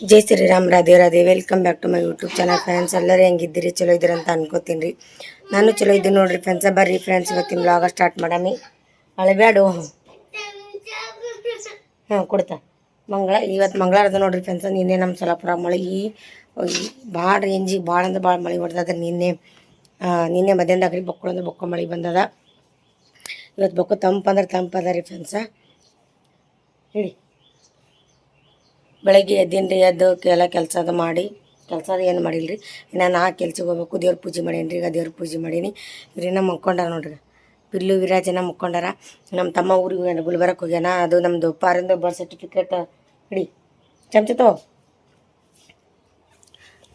Jai Shriram Radhe Radhe. Welcome back to my YouTube channel friends ಎಲ್ಲರೂ ಹೆಂಗಿದ್ದೀರಿ? ಚಲೋ ಇದ್ದೀರಿ ಅಂತ ಅನ್ಕೋತೀನಿ ರೀ. ನಾನು ಚಲೋ ಇದ್ದೀನಿ ನೋಡ್ರಿ ಫ್ರೆಂಡ್ಸ ಬರ್ರಿ ಫ್ರೆಂಡ್ಸ್ ಇವತ್ತಿನ ಬ್ಲಾಗ ಸ್ಟಾರ್ಟ್ ಮಾಡಮಿ ಅಳಬ್ಯಾಡು ಹಾಂ, ಕೊಡ್ತಾ. ಮಂಗಳ ಇವತ್ತು ಮಂಗಳವಾರದ ನೋಡ್ರಿ ಫ್ರೆಂಡ್ಸ ನಿನ್ನೆ ನಮ್ಮ ಸೊಲಾಪುರ ಮಳೆ. ಭಾಳ ರೇಂಜಿಗೆ ಭಾಳ ಅಂದ್ರೆ ಭಾಳ ಮಳೆ ಹೊಡೆದದ ನಿನ್ನೆ. ನಿನ್ನೆ ಮಧ್ಯಾಹ್ನದಾಗ ರೀ ಬೊಕ್ಕಳು ಅಂದ್ರೆ ಬೊಕ್ಕ ಮಳೆ ಬಂದದ. ಇವತ್ತು ಬೊಕ್ಕ ತಂಪಂದ್ರೆ ತಂಪದ ರೀ ಫ್ರೆಂಡ್ಸ ಹೇಳಿ. ಬೆಳಗ್ಗೆ ಎದ್ದಿನ ರೀ ಎದ್ದು ಎಲ್ಲ ಅದು ಮಾಡಿ ಕೆಲಸ ಅದು ಏನು ಮಾಡಿಲ್ಲ ರೀ ಇನ್ನು ಆ ಕೆಲ್ಸಕ್ಕೆ ಹೋಗ್ಬೇಕು, ದೇವ್ರ ಪೂಜೆ ಮಾಡೀನಿ ರೀ ಈಗ ದೇವ್ರ ಪೂಜೆ ಮಾಡೀನಿ. ಇವ್ರೇನ ಮಕ್ಕೊಂಡಾರ ನೋಡ್ರಿ. ಪಿಲ್ಲು ವಿರಾಜನ ಮುಕ್ಕೊಂಡಾರ ನಮ್ಮ ತಮ್ಮ ಊರಿಗೆ ಹೋಗ್ಯಾನ ಗುಲ್ಬರ್ಗಕ್ಕೆ ಹೋಗ್ಯಾನ, ಅದು ನಮ್ಮದು ಪಾರಿಂದ ಬರ್ತ್ ಸರ್ಟಿಫಿಕೇಟ್ ಇಡಿ ಚಮಚತೋ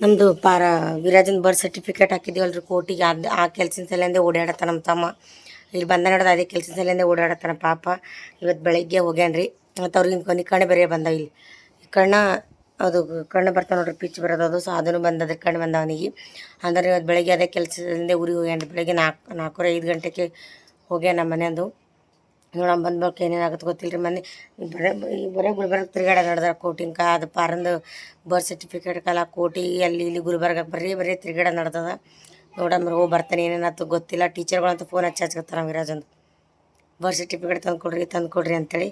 ನಮ್ಮದು ಪಾರ ವಿರಾಜನ ಬರ್ತ್ ಸರ್ಟಿಫಿಕೇಟ್ ಹಾಕಿದ್ದೀವಲ್ರಿ ಕೋರ್ಟಿಗೆ. ಅದು ಆ ಕೆಲ್ಸಿನ ಸಲಿಂದೆ ಓಡಾಡತ್ತ ನಮ್ಮ ತಮ್ಮ. ಇಲ್ಲಿ ಬಂದ ನೋಡೋದು ಅದೇ ಕೆಲ್ಸಿನ ಸಲಿಂದೆ ಓಡಾಡತ್ತಾನ ಪಾಪ. ಇವತ್ತು ಬೆಳಗ್ಗೆ ಹೋಗ್ಯಾನ ರೀ ಮತ್ತು ಅವ್ರಿಗೆ ಕೊನೆ ಕಣೆ ಬೇರೆ ಬಂದಾವ ಇಲ್ಲಿ. ಕಣ್ಣ, ಅದು ಕಣ್ಣು ಬರ್ತಾವೆ ನೋಡ್ರಿ, ಪಿಚ್ ಬರೋದು, ಅದು ಸೊ ಅದನ್ನು ಬಂದದ ಕಣ್ಣು ಬಂದ ಅವನಿಗೆ. ಅಂದ್ರೆ ಇವತ್ತು ಬೆಳಗ್ಗೆ ಅದೇ ಕೆಲಸದಿಂದ ಊರಿಗೆ ಹೋಗ್ಯಾನ ಬೆಳಗ್ಗೆ ನಾಲ್ಕು ನಾಲ್ಕೂವರೆ, ಐದು ಗಂಟೆಗೆ ಹೋಗ್ಯ ನಮ್ಮ ಮನೆಯದು. ನೋಡಮ್ಮ ಬಂದ ಬಳಿಕ ಏನೇನಾಗುತ್ತೆ ಗೊತ್ತಿಲ್ಲ ರೀ ಮನೆ. ಬರೇ ಬರೀ ಬರೇ ಗುಲ್ಬರ್ಗ ತಿರುಗಾಡ ನಡೆದಾರ ಕೋಟಿಂಕ ಅದು ಪಾರಂದು ಬರ್ತ್ ಸರ್ಟಿಫಿಕೇಟ್ ಕಲ ಕೋಟಿ ಅಲ್ಲಿ ಇಲ್ಲಿ ಗುಲ್ಬರ್ಗ ಬರೀ ಬರೀ ತಿರುಗಾಡ ನಡೆದದ. ನೋಡಮ್ಮ ಹೋಗಿ ಬರ್ತಾನೆ ಏನೇನಾಯ್ತು ಗೊತ್ತಿಲ್ಲ. ಟೀಚರ್ಗಳಂತೂ ಫೋನ್ ಹಚ್ಚಿ ಹಚ್ಕೊತಾರ ವಿರಾಜಂದು ಬರ್ತ್ ಸರ್ಟಿಫಿಕೇಟ್ ತಂದು ಕೊಡ್ರಿ ತಂದು ಕೊಡ್ರಿ ಅಂತೇಳಿ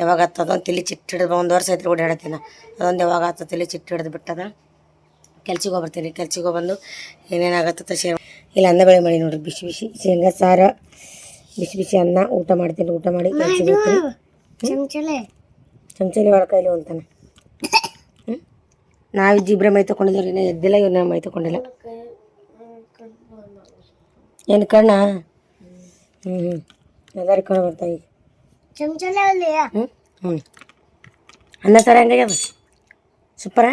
ಯಾವಾಗ ಆತ ಅದೊಂದು ತಲೆ ಚಿಟ್ಟು ಹಿಡಿದು ಒಂದು ವರ್ಷ ಐತ್ರಿ ಓಡಾಡ್ತೀನಿ ಅದೊಂದು ಯಾವಾಗ ಆತ ತಲೆ ಚಿಟ್ಟು ಹಿಡಿದು ಬಿಟ್ಟದ. ಕೆಲ್ಸಿಗೆ ಹೋಗ್ಬರ್ತೀನಿ ಕೆಲ್ಸಿಗೆ ಹೋಗ್ಬಂದು ಏನೇನಾಗತ್ತ ಶೇರ್ ಇಲ್ಲ ಅನ್ನ ಬೆಳೆ ಮಾಡಿ ನೋಡ್ರಿ ಬಿಸಿ ಬಿಸಿ ಶೇಂಗಾ ಸಾರ ಬಿಸಿ ಬಿಸಿ ಅನ್ನ ಊಟ ಮಾಡ್ತೀನಿ ಊಟ ಮಾಡಿ ಕೆಲ್ಸಿಗೆ ಹೋಗ್ತೀನಿ. ಚಮಚಲೆ. ಚಮಚಲಿ ಒಳ ಕೈಲಿ ಅಂತಾನೆ. ನಾವು ಜಿಬ್ರೆ ಮೈ ತೊಗೊಂಡಿದ್ದೀವಿ ಇನ್ನೂ ಎದ್ದಿಲ್ಲ ಇವ್ರನ್ನ ಮೈ ತೊಗೊಂಡಿಲ್ಲ. ಏನು ಕಣ್ಣ? ಹ್ಞೂ ಹ್ಞೂ ಎಲ್ಲರೂ ಕಣ್ಣು ಬರ್ತಾ ಈಗ ಚಮಚಲೆ ಅಲ್ಲಿ. ಹ್ಞೂ ಹ್ಞೂ ಅನ್ನ ಸಾರ ಹೆಂಗಾಗ್ಯದ ಸೂಪರ?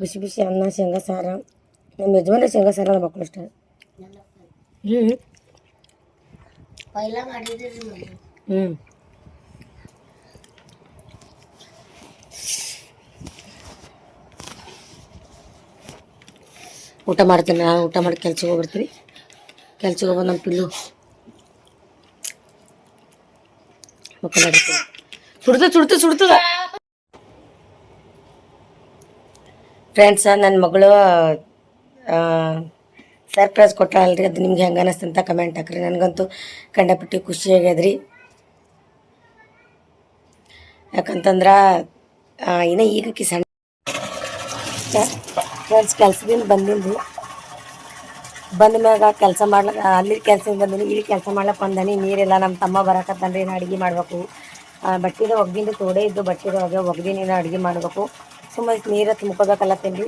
ಬಿಸಿ ಬಿಸಿ ಅನ್ನ ಶೇಂಗಾ ಸಾರ. ನಮ್ಮ ಯಜಮಾನ ಶೇಂಗಾ ಸಾರ ಮಕ್ಕಳು ಇಷ್ಟ ಹ್ಞೂ ಹ್ಞೂ ಊಟ ಮಾಡ್ತೀನಿ ನಾನು ಊಟ ಮಾಡಿ ಕೆಲ್ಸಕ್ಕೆ ಹೋಗ್ಬಿಡ್ತೀನಿ ಕೆಲ್ಸಕ್ಕೆ ಹೋಗ್ಬೋದು ನಮ್ಮ ಪಿಲ್ಲು. ಮಕ್ಕಳಾಡ್ತೀನಿ ಸುಡ್ತದ ಸುಡ್ತದ ಸುಡ್ತದ ಫ್ರೆಂಡ್ಸ ನನ್ನ ಮಗಳು ಸರ್ಪ್ರೈಸ್ ಕೊಟ್ಟಾಳಲ್ರಿ ಅದು ನಿಮ್ಗೆ ಹೆಂಗೆ ಅನ್ನಿಸ್ತಂತ ಕಮೆಂಟ್ ಹಾಕ್ರಿ. ನನಗಂತೂ ಕಂಡಪಟ್ಟಿ ಖುಷಿ ಆಗ್ಯದ್ರಿ. ಯಾಕಂತಂದ್ರೆ ಇನ್ನೂ ಈಗ ಕಿ ಸಣ್ಣ ಫ್ರೆಂಡ್ಸ್ ಕೆಲ್ಸದಿಂದ ಬಂದಿದ್ದು ಬಂದ ಮ್ಯಾಗ ಕೆಲಸ ಮಾಡ್ಲಕ್ಕ ಅಲ್ಲಿ ಕೆಲ್ಸದಿಂದ ಬಂದೀನಿ ಇಲ್ಲಿ ಕೆಲಸ ಮಾಡ್ಲಕ್ಕೆ ಬಂದಾನಿ, ನೀರೆಲ್ಲ ನಮ್ಮ ತಮ್ಮ ಬರಕತ್ತಂದ್ರೆ ಏನು ಅಡುಗೆ ಮಾಡಬೇಕು. ಬಟ್ಟಿದ ಒಗ್ಗಿಂದು ತೋಡೆ ಇದ್ದು ಬಟ್ಟಿದ ಒಗೆ ಒಗ್ದಿ ನೀನು ಅಡುಗೆ ಮಾಡಬೇಕು. ಸುಮ್ಮನೆ ನೀರು ತುಂಬ್ಕೋಬೇಕಲ್ಲ ರೀ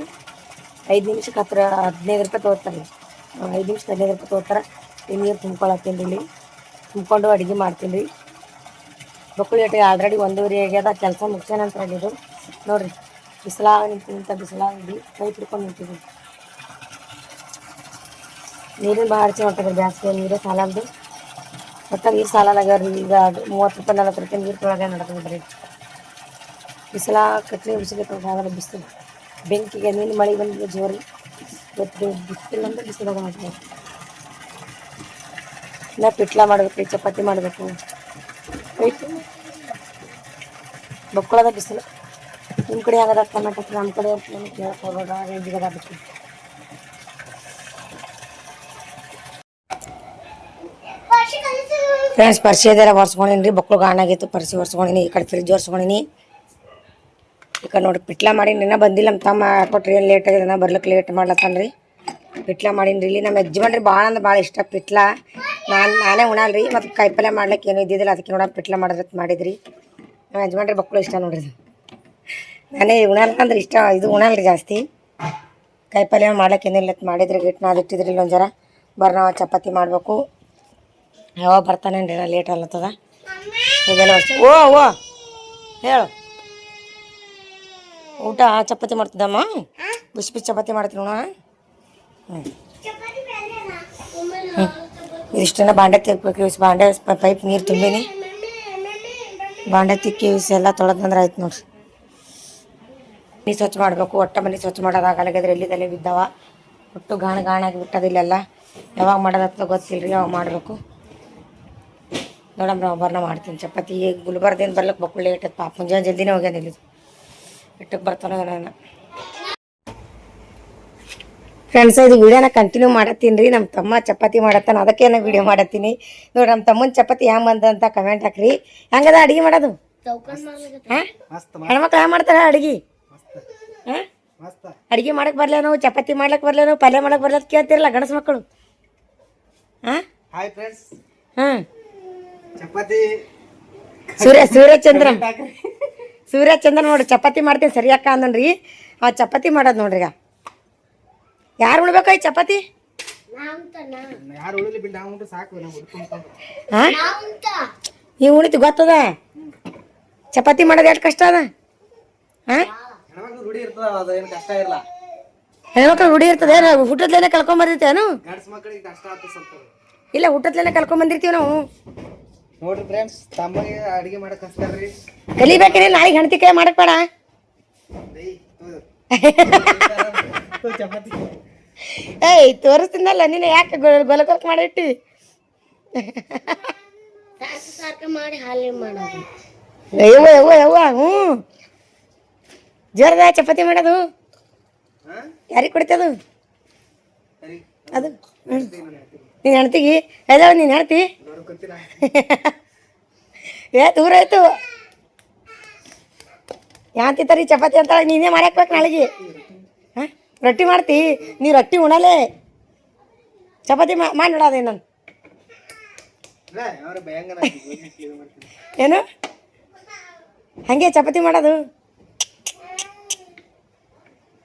ಐದು ನಿಮಿಷಕ್ಕೆ ಹತ್ರ ಹದಿನೈದು ರೂಪಾಯಿ ತೊಗೋತಾರೆ ಐದು ನಿಮಿಷಕ್ಕೆ ಹದಿನೈದು ರೂಪಾಯಿ ತೊಗೋತಾರೆ ಈ ನೀರು ತುಂಬ್ಕೊಳತ್ತೀನಿ ಇಲ್ಲಿ ತುಂಬ್ಕೊಂಡು ಅಡುಗೆ ಮಾಡ್ತೀನಿ ರೀ ಬಕ್ಕುಳಿ ಇಟ್ಟು ಆಲ್ರೆಡಿ ಒಂದೂವರೆ ಆಗ್ಯದ, ಕೆಲಸ ಮುಗಿಸ್ಯಾನಂತ ಹೇಳಿದ್ರು ನೋಡಿರಿ, ಬಿಸಿಲಾಗ ನಿಂತಿಂತ ಬಿಸಿಲಾಗಿ ಕೈ ಹಿಡ್ಕೊಂಡು ನಿಂತಿದ್ದೀನಿ ನೀರಿನ ಭಾಳ ಹಚ್ಚಿ ಹೊಂಟದ್ರಿ ಜಾಸ್ತಿ ನೀರು ಸಾಲದು ಮತ್ತು ನೀರು ಸಾಲಾಗ್ಯಾವ್ರಿ ಈಗ ಅದು ಮೂವತ್ತು ರೂಪಾಯಿ, ನಲ್ವತ್ತು ರೂಪಾಯಿ ನೀರು ತೊಳಗೆ ನಡ್ಕೊಂಡ್ರಿ ಬಿಸಿಲ ಕಟ್ಲಿ ಬಿಸಿಲು ಬಿಸಿಲು. ಬೆಂಕಿಗೆ ನೀನು ಮಳೆ ಬಂದಿದೆ ಜೋರಿ. ಇವತ್ತು ಬಿಸಿಲು ಅಂದ್ರೆ ಬಿಸಿಲಾಗ ಮಾಡ್ತೀವಿ ಇನ್ನ ಪಿಟ್ಲ ಮಾಡಬೇಕು, ಚಪಾತಿ ಮಾಡಬೇಕು. ಬೊಕ್ಕಳದ ಬಿಸಿಲು. ನಿಮ್ಮ ಕಡೆ ಆಗದ ಕರ್ನಾಟಕ ನಮ್ಮ ಕಡೆ ಕೇಳಕ್ಕೆ ಹೋಗೋದ? ರೇಂಜಿಗದ ಬಿಸಿಲು ಫ್ರೆಂಡ್ಸ್ ಪರ್ಸಿ ಅದೆಲ್ಲ ಒರ್ಸ್ಕೊಂಡಿನಿ ರೀ ಬಕ್ಳು ಗಾಣಾಗಿತ್ತು ಪರ್ಸಿ ಒರ್ಸ್ಕೊಂಡಿನಿ, ಈ ಕಡೆ ಫ್ರಿಜ್ ಒರ್ಸ್ಕೊಂಡಿನಿ. ಈ ಕಡೆ ನೋಡಿ ಪಿಟ್ಲ ಮಾಡೀನಿ ನಿನ್ನ ಬಂದಿಲ್ಲ ನಮ್ಮ ತಮ್ಮ ಯಾಕೋ ಏನು ಲೇಟ್ ಆಗಿದೆ ಬರ್ಲಿಕ್ಕೆ ಲೇಟ್ ಮಾಡ್ಲತ್ತಾನ ರೀ ಪಿಟ್ಲ ಮಾಡೀನಿ ರೀ ಇಲ್ಲಿ ನಮ್ಮ ಯಜಮಾನ್ರಿ ಭಾಳ ಅಂದ್ರೆ ಭಾಳ ಇಷ್ಟ ಪಿಟ್ಲ. ನಾನು, ನಾನೇ ಉಣಲ್ಲ ರೀ ಮತ್ತು ಕಾಯಿಪಲ್ಯ ಮಾಡ್ಲಿಕ್ಕೆ ಏನೂ ಇದ್ದಿದ್ದಿಲ್ಲ, ಅದಕ್ಕೆ ನೋಡೋಣ ಪಿಟ್ಲ ಮಾಡೋದಕ್ಕೆ ಮಾಡಿದ್ರಿ. ನಮ್ಮ ಯಜಮಾನ್ರಿ ಬಕ್ಕಳು ಇಷ್ಟ ನೋಡ್ರಿ. ನಾನೇ ಉಣಲ್ಲ ಅಂದ್ರೆ ಇಷ್ಟ, ಇದು ಉಣಲ್ಲ ರೀ ಜಾಸ್ತಿ. ಕಾಯಿಪಲ್ಯ ಮಾಡ್ಲಿಕ್ಕೆ ಏನಿಲ್ಲ ಮಾಡಿದ್ರಿ ಗಿಟ್ಟು ನಾದಿಟ್ಟಿದ್ರಿ ಇಲ್ಲೊಂದು ಜರ. ಬರ್ನಾವ ಚಪಾತಿ ಮಾಡಬೇಕು. ಯಾವಾಗ ಬರ್ತಾನೇನ್ರಿ ಲೇಟ್ ಅನ್ನತ್ತದ ಓ ಓ, ಹೇಳು. ಊಟ ಚಪಾತಿ ಮಾಡ್ತಿದ್ದಮ್ಮ? ಬಿಸಿ ಬಿಸಿ ಚಪಾತಿ ಮಾಡ್ತೀನಿ ನೋಡ ಹ್ಞೂ ಇದಿಷ್ಟನ್ನ ಬಾಂಡೆ ತೆಗ್ಬೇಕು, ಇವ್ಸ್ ಬಾಂಡೆ ಪೈಪ್ ನೀರು ತುಂಬಿನಿ. ಬಾಂಡೆ ತಿಕ್ಕಿ ಇವ್ಸ್ ಎಲ್ಲ ತೊಳೆದಂದ್ರೆ ಆಯ್ತು ನೋಡ್ರಿ. ಮನೆ ಸ್ವಚ್ಛ ಮಾಡಬೇಕು, ಒಟ್ಟ ಮನೆ ಸ್ವಚ್ಛ ಮಾಡೋದಾಗಲಾಗಿದ್ರೆ ಎಲ್ಲಿದಲ್ಲೇ ಬಿದ್ದಾವ? ಒಟ್ಟು ಗಾಣ ಗಾಣಾಗಿ ಬಿಟ್ಟದಿಲ್ಲೆಲ್ಲ ಯಾವಾಗ ಮಾಡೋದತ್ತ ಗೊತ್ತಿಲ್ಲ ರೀ ಯಾವಾಗ ಮಾಡಬೇಕು? ನೋಡಮ್ಮ ಒಬ್ಬರನ್ನ ಮಾಡ್ತೀನಿ. ಚಪಾತಿ ಈಗ ಗುಲ್ಬರ್ದೇನು ಬರ್ಲಿಕ್ಕೆ ಬಕ್ಕಳು ಲೇಟ್ ಆಯ್ತು. ಪಾಪ ಮುಂಜಾನೆ ಜಲ್ದಿನೇ ಹೋಗ್ಯಾನ ಇಲ್ಲಿ. ಇಟ್ಟಕ್ಕೆ ಬರ್ತಾನೋ ನಾನು ಫ್ರೆಂಡ್ಸ್ ಇದು ವಿಡಿಯೋನ ಕಂಟಿನ್ಯೂ ಮಾಡತ್ತೀನಿ ರೀ. ನಮ್ಮ ತಮ್ಮ ಚಪಾತಿ ಮಾಡತ್ತಾನ. ಅದಕ್ಕೆ ನಾನು ವಿಡಿಯೋ ಮಾಡತ್ತೀನಿ. ನೋಡಿ ನಮ್ಮ ತಮ್ಮನ ಚಪಾತಿ ಹ್ಯಾಂಗ ಬಂದ ಅಂತ ಕಮೆಂಟ್ ಹಾಕ್ರಿ. ಹೆಂಗದ ಅಡಿಗೆ ಮಾಡೋದು? ಮಾಡ್ಲಿಕ್ಕೆ ಹೆಣ್ಮಕ್ಳು ಹ್ಯಾಂಗ ಮಾಡ್ತಾರೆ ಅಡಿಗೆ? ಅಡುಗೆ ಮಸ್ತ್ ಅಡಿಗೆ ಮಾಡಕ್ ಬರ್ಲೇನು ಚಪಾತಿ ಮಾಡ್ಲಕ್ ಬರ್ಲೇನು ಪಲ್ಯ ಮಾಡಕ್ ಬರ್ಲ ಅಂತ ಕೇಳ್ತಿರಲ್ಲ ಗಣಸ ಮಕ್ಕಳು. ಹಾಂ? ಹಾಯ್ ಫ್ರೆಂಡ್ಸ್ ಹಾಂ. ಚಪಾತಿ ಸೂರ್ಯ ಸೂರ್ಯಚಂದ್ರ. ಸೂರ್ಯಚಂದ್ರ ನೋಡ್ರಿ ಚಪಾತಿ ಮಾಡ್ತೀನಿ ಸರಿ ಅಕ್ಕ ಅಂದನ್ರಿ. ಆ ಚಪಾತಿ ಮಾಡೋದು ನೋಡ್ರಿ ಈಗ. ಯಾರು ಈ ಚಪಾತಿ? ನಾವಂತ ನಾ ಯಾರು ಉಳಿಲಿ ಬಿಟ್ಟು ಉಂಟು ಸಾಕು ನಾವು ಉಣಿತು ಗೊತ್ತದ? ಚಪಾತಿ ಮಾಡೋದು ಎಷ್ಟು ಕಷ್ಟ ಅದ? ಹಾಂ ಹೆಣ್ಮಕ್ಳು ರೂಢಿ ಇರ್ತದ ಅದು ಏನು ಕಷ್ಟ ಇರಲ್ಲ ಹೆಣ್ಮಕ್ಳು ರೂಢಿ ಇರ್ತದೆ ಹುಟ್ಟದ್ಲೇನೆ ಕಲ್ಕೊಂಡ್ ಬಂದಿರ್ತೇನು ಇಲ್ಲ ಹುಟ್ಟದ್ಲೇನೆ ಕಳ್ಕೊಂಬಂದಿರ್ತೀವಿ ನಾವು. ನೋಡ್ರಿ ಫ್ರೆಂಡ್ಸ್ ತಮ್ಮಗೆ ಅಡಿಗೆ ಮಾಡಕ್ ಹಚ್ತಾರ್ರಿ. ನಾಳೆ ನಾಳೆಗೆ ಹೆಣ್ತಿ ಕೈ ಮಾಡಕ್ ಬೇಡ. ಚಪಾತಿ. ಏಯ್ ತೋರಿಸ್ತೀನಲ್ಲ ನೀನು ಯಾಕೆ ಗೊಲಗೊಲಕ್ ಮಾಡಿಟ್ಟಿ? ಮಾಡಿ ಹಾಲೆ ಮಾಡೋದು. ಯವ್ವ ಯವ್ವ ಯವ್ವ ಹ್ಞೂ. ಜೋರದ ಚಪಾತಿ ಮಾಡೋದು. ಹಾ? ಯಾರಿಗೆ ಕೊಡ್ತದು? ಅದು ಹ್ಞೂ ನೀನು ಹೆಣ್ತಿಗಿ ಅದಾವ ನೀನು ಹೆಣ್ತಿ ಏ, ದೂರ ಆಯ್ತು. ಯಾಂತಿ ತರಿ ಚಪಾತಿ ಅಂತ ನೀನೇ ಮಾಡಾಕ್ಬೇಕು ನಾಳೆಗೆ. ಹಾಂ? ರೊಟ್ಟಿ ಮಾಡ್ತಿ? ನೀ ರೊಟ್ಟಿ ಉಣಲೇ. ಚಪಾತಿ ಮಾಡಿ ನೋಡೋದೇ ನಾನು. ಏನು? ಹಾಗೆ ಚಪಾತಿ ಮಾಡೋದು?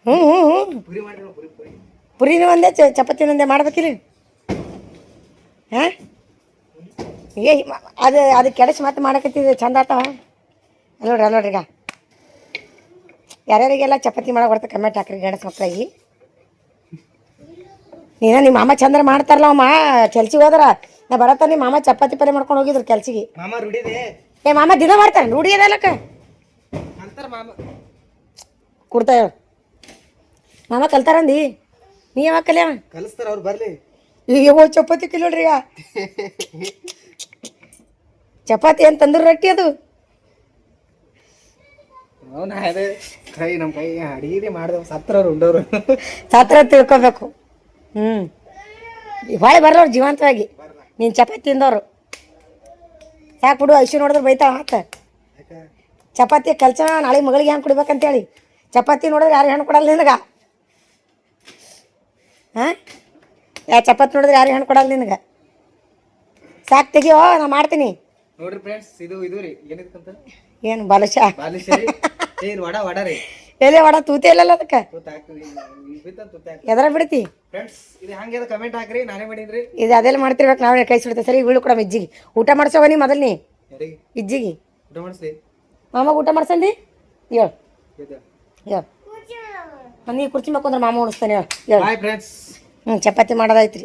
ಹ್ಞೂ ಹ್ಞೂ ಹ್ಞೂ ಪುರಿನೂ ಒಂದೇ, ಚ ಚಪಾತಿನೂ ಒಂದೇ ಮಾಡ್ಬೇಕಿಲ್ಲ ಹಾಂ? ಏ ಅದು ಅದು ಕೆಡಸಿ ಮತ್ತೆ ಮಾಡಕತ್ತಿದ್ದೆ ಚಂದ ಆತವ. ನೋಡ್ರಿ ನೋಡ್ರಿ ಈಗ. ಯಾರ್ಯಾರಿಗೆಲ್ಲ ಚಪಾತಿ ಮಾಡಕ್ಕೆ ಬರ್ತಾ ಕಮೆಂಟ್ ಹಾಕ್ರಿ ಗಣೇಶ ಮಕ್ಕಳಿಗೆ ನೀನು ನಿಮ್ಮ ಮಾಮ ಚಂದ್ರ ಮಾಡ್ತಾರಲ್ಲ ಅಮ್ಮ ಕೆಲ್ಸಿಗೆ ಹೋದ್ರ. ನಾ ಬರತ್ತ ನಿಮ್ಮ ಮಾಮ ಚಪಾತಿ ಪಲ್ಯ ಮಾಡ್ಕೊಂಡು ಹೋಗಿದ್ರು ಕೆಲ್ಸಿಗೆ. ಮಾಮ ರೂಢಿದೆ ಏ ಮಾಮ ದಿನ ಮಾಡ್ತಾರೆ ರೂಢಿ ಅದಲ್ಲಕ್ಕ ಅಂತಾರ ಮಾಮ. ಕೊಡ್ತಾ ಮಾಮ ಕಲ್ತಾರಂದಿ? ನೀ ಯಾವಾಗ ಕಲಿಯವ ಕಲಿಸ್ತಾರ ಅವ್ರು ಬರ್ಲಿ. ಈಗ ಚಪಾತಿ ಕಿಲೋಡ್ರಿ ಈಗ. ಚಪಾತಿ ಏನು ತಂದ್ರೆ ರೊಟ್ಟಿ ಅದು. ಅವನ ಅದೇ ಕೈ ನಮ್ಮ ಕೈ ಅಡಿಗೆ ಮಾಡಿದವ್ ಸತ್ರವ್ರು ಉಂಡವ್ರು ಸತ್ರ ತಿಳ್ಕೊಬೇಕು. ಹ್ಞೂ ಹೊಳೆ ಬರೋರು ಜೀವಂತವಾಗಿ. ನೀನು ಚಪಾತಿ ತಿಂದವರು. ಯಾಕೆ ಬಿಡು ಐಶು ನೋಡಿದ್ರೆ ಬೈತಾಳ ಮಾತ ಚಪಾತಿ ಕೆಲಸ ನಾಳೆ ಮಗಳಿಗೆ ಹೆಂಗೆ ಕುಡಿಬೇಕಂತೇಳಿ. ಚಪಾತಿ ನೋಡಿದ್ರೆ ಯಾರು ಹೆಣ್ಣು ಕೊಡಲ್ಲ ನಿನಗೆ? ಹಾಂ? ಯಾ ಚಪಾತಿ ನೋಡಿದ್ರೆ ಯಾರು ಹಣ್ಣು ಕೊಡಲ್ಲ ನಿನಗೆ? ಸಾಕು ತೆಗಿಯೋ ನಾ ಮಾಡ್ತೀನಿ. ನೋಡ್ರಿ ಫ್ರೆಂಡ್ಸ್ ಇದು ಇದು ರೀ ಏನಿತ್ತಂತ ಏನು ಬಲಶ? ಬಾಲಿಶರಿ ಏನ್ ವಡ ವಡ ರೀ. ಎಲೆ ವಡ? ತೂತಿ ಇಲ್ಲಲ್ಲ ಅದಕ್ಕೆ? ಎದ್ರ ಬಿಡ್ತಿ? ಫ್ರೆಂಡ್ಸ್ ಇದು ಹಂಗೆ ಕಮೆಂಟ್ ಹಾಕ್ರಿ ನಾನೇ ಮಾಡಿದ್ರಿ. ಇದು ಅದೆಲ್ಲ ಮಾಡ್ತಿರ್ಬೇಕು ನಾವೇ ಕೈ ಸುಡುತ್ತೆ ಸರಿ ಬೀಳು ಕೂಡ ಇಜ್ಜಿಗೆ. ಊಟ ಮಾಡ್ಸೋವ ನೀ ಮೊದಲು ನೀ. ಇಜ್ಜಿಗೆ. ಊಟ ಮಾಡಿಸ್ಲಿ ಮಾಮ ಊಟ ಮಾಡ್ಸಂದಿ? ಹೇಳು. ಇದು. ಹೇಳು. ನೀ ಕುರ್ಚಿ ಮಕ್ಕೊಂಡ್ರೆ ಮಾಮ ಉಣಿಸ್ತಾನೆ ಹೇಳು. ಹೇಳು. ಬಾಯ್ ಫ್ರೆಂಡ್ಸ್ ಹ್ಞೂ ಚಪಾತಿ ಮಾಡೋದೈತ್ರಿ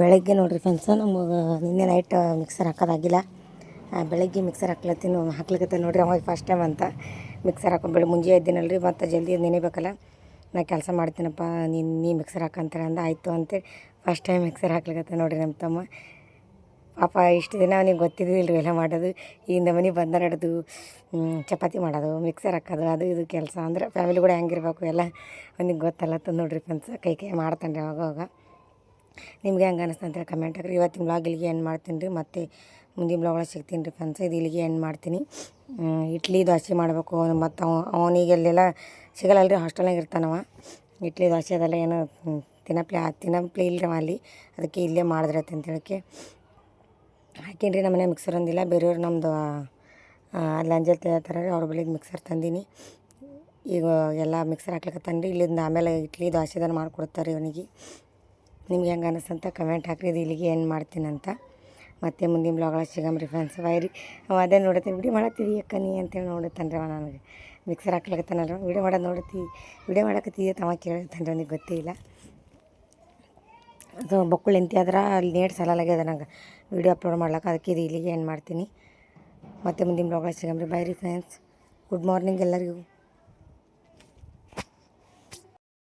ಬೆಳಗ್ಗೆ ನೋಡಿರಿ ಫ್ರೆಂಡ್ಸ್ ನಮಗೆ ನಿನ್ನೆ ನೈಟ್ ಮಿಕ್ಸರ್ ಹಾಕೋದಾಗಿಲ್ಲ. ಬೆಳಗ್ಗೆ ಮಿಕ್ಸರ್ ಹಾಕ್ಲತ್ತೀನಿ, ಹಾಕ್ಲಿಕತ್ತೆ ನೋಡ್ರಿ ಅವಾಗ ಫಸ್ಟ್ ಟೈಮ್ ಅಂತ. ಮಿಕ್ಸರ್ ಹಾಕೊಂಡು ಬೆಳೆ ಮುಂಜೆ ರೀ ಮತ್ತು ಜಲ್ದಿ ನೆನೆಬೇಕಲ್ಲ. ನಾ ಕೆಲಸ ಮಾಡ್ತೀನಪ್ಪ, ನೀನು, ನೀ ಮಿಕ್ಸರ್ ಹಾಕಂತಾರೆ ಅಂದ, ಆಯಿತು ಅಂತೇಳಿ ಫಸ್ಟ್ ಟೈಮ್ ಮಿಕ್ಸರ್ ಹಾಕ್ಲಿಕತ್ತೆ ನೋಡಿರಿ ನಮ್ಮ ತಮ್ಮ. ಪಾಪ ಇಷ್ಟು ದಿನ ಅವನಿಗೆ ಗೊತ್ತಿದ್ದಿಲ್ಲ ರೀ ಎಲ್ಲ ಮಾಡೋದು. ಈಗ ಮನೆ ಬಂದ ನಡೆದು ಚಪಾತಿ ಮಾಡೋದು ಮಿಕ್ಸರ್ ಹಾಕೋದು, ಅದು ಇದು ಕೆಲಸ. ಅಂದ್ರೆ ಫ್ಯಾಮಿಲಿ ಕೂಡ ಹೆಂಗಿರ್ಬೇಕು ಎಲ್ಲ ಅವನಿಗೆ ಗೊತ್ತಲ್ಲತ್ತ ನೋಡ್ರಿ ಫ್ರೆಂಡ್ಸ್ ಕೈ ಕೈ ಮಾಡ್ತಾನೆ ರೀ ಅವಾಗ. ನಿಮ್ಗೆ ಹೆಂಗೆ ಅನಿಸ್ತು ಅಂತೇಳಿ ಕಮೆಂಟ್ ಹಾಕ್ರಿ. ಇವತ್ತಿನ ಬ್ಲಾಗ್ ಇಲ್ಲಿಗೆ ಏನು ಮಾಡ್ತೀನಿ ರೀ. ಮತ್ತು ಮುಂದಿನ ಬ್ಲಾಗ್ ಒಳಗೆ ಸಿಗ್ತೀನಿ ರೀ ಫ್ರೆಂಡ್ಸ್ ಇದು ಇಲ್ಲಿಗೆ ಏನು ಮಾಡ್ತೀನಿ. ಇಡ್ಲಿ, ದೋಸೆ ಮಾಡಬೇಕು. ಮತ್ತು ಅವ, ಅವನಿಗೆ ಅಲ್ಲೆಲ್ಲ ಸಿಗಲ್ಲ ರೀ ಹಾಸ್ಟೆಲ್ನಾಗ ಇರ್ತಾನವ ಇಡ್ಲಿ, ದೋಸೆ ಅದೆಲ್ಲ ಏನೋ ತಿನ್ನಪ್ಲೆ ತಿನ್ನಪ್ಲೆ ತಿನ್ನಪ್ಲೆ ಇಲ್ಲರಿ ಅಲ್ಲಿ. ಅದಕ್ಕೆ ಇಲ್ಲೇ ಮಾಡಿದ್ರತ್ತೆ ಅಂತೇಳಕ್ಕೆ ಹಾಕೀನಿ ರೀ ನಮ್ಮ ಮನೆ ಮಿಕ್ಸರ್ ಅಂದಿಲ್ಲ, ಬೇರೆಯವ್ರು ನಮ್ಮದು ಅಲ್ಲಿ ಅಂಜಲ್ ಥರ ರೀ ಅವ್ರ ಬಳಿಗೆ ಮಿಕ್ಸರ್ ತಂದೀನಿ. ಈಗ ಎಲ್ಲ ಮಿಕ್ಸರ್ ಹಾಕ್ಲಿಕ್ಕೆ ರೀ ಇಲ್ಲಿಂದ ಆಮೇಲೆ ಇಡ್ಲಿ ದೋಸೆದನ್ನು ಮಾಡಿಕೊಡ್ತಾರೆ ಇವನಿಗೆ ನಿಮ್ಗೆ ಹೆಂಗೆ ಅನಿಸ್ತಂತ ಕಮೆಂಟ್ ಹಾಕ್ರಿ, ಇದು ಇಲ್ಲಿಗೆ ಏನು ಮಾಡ್ತೀನಂತ. ಮತ್ತೆ ಮುಂದಿನ ಬ್ಲಾಗ್ಗಳ ಸಿಗಮ್ರಿ ಫ್ರೆಂಡ್ಸ್ ವೈರಿ ಅವ ಅದೇ ನೋಡತ್ತೀನಿ ವಿಡಿಯೋ ಮಾಡತ್ತೀವಿ ಅಕ್ಕ ನೀ ಅಂತೇಳಿ ನೋಡುತ್ತಾನೆ ಅವ ನನಗೆ. ಮಿಕ್ಸರ್ ಹಾಕ್ಲಕತ್ತಾನಲ್ಲ ವಿಡಿಯೋ ಮಾಡೋದು ನೋಡತ್ತಿ ವಿಡಿಯೋ ಮಾಡಕತ್ತೀವಿ ತಮ್ಮ ಕೇಳತ್ತಾನೆ ರೀ ಅವನಿಗೆ, ಗೊತ್ತೇ ಇಲ್ಲ. ಅದು ಬಕ್ಕುಳು ಎಂತಿ ಆದ್ರೆ ಅಲ್ಲಿ ನೇಟ್ ಅದ ನಂಗೆ. ವಿಡಿಯೋ ಅಪ್ಲೋಡ್ ಮಾಡ್ಲಿಕ್ಕೆ ಅದಕ್ಕೆ ಇದು ಇಲ್ಲಿಗೆ ಏನು ಮಾಡ್ತೀನಿ. ಮತ್ತೆ ಮುಂದಿನ ಬ್ಲಾಗ್ ಸಿಗಂಬ್ರಿ ಬಾಯ್ ರೀ. ಫ್ರೆಂಡ್ಸ್ ಗುಡ್ ಮಾರ್ನಿಂಗ್ ಎಲ್ಲರಿಗೂ.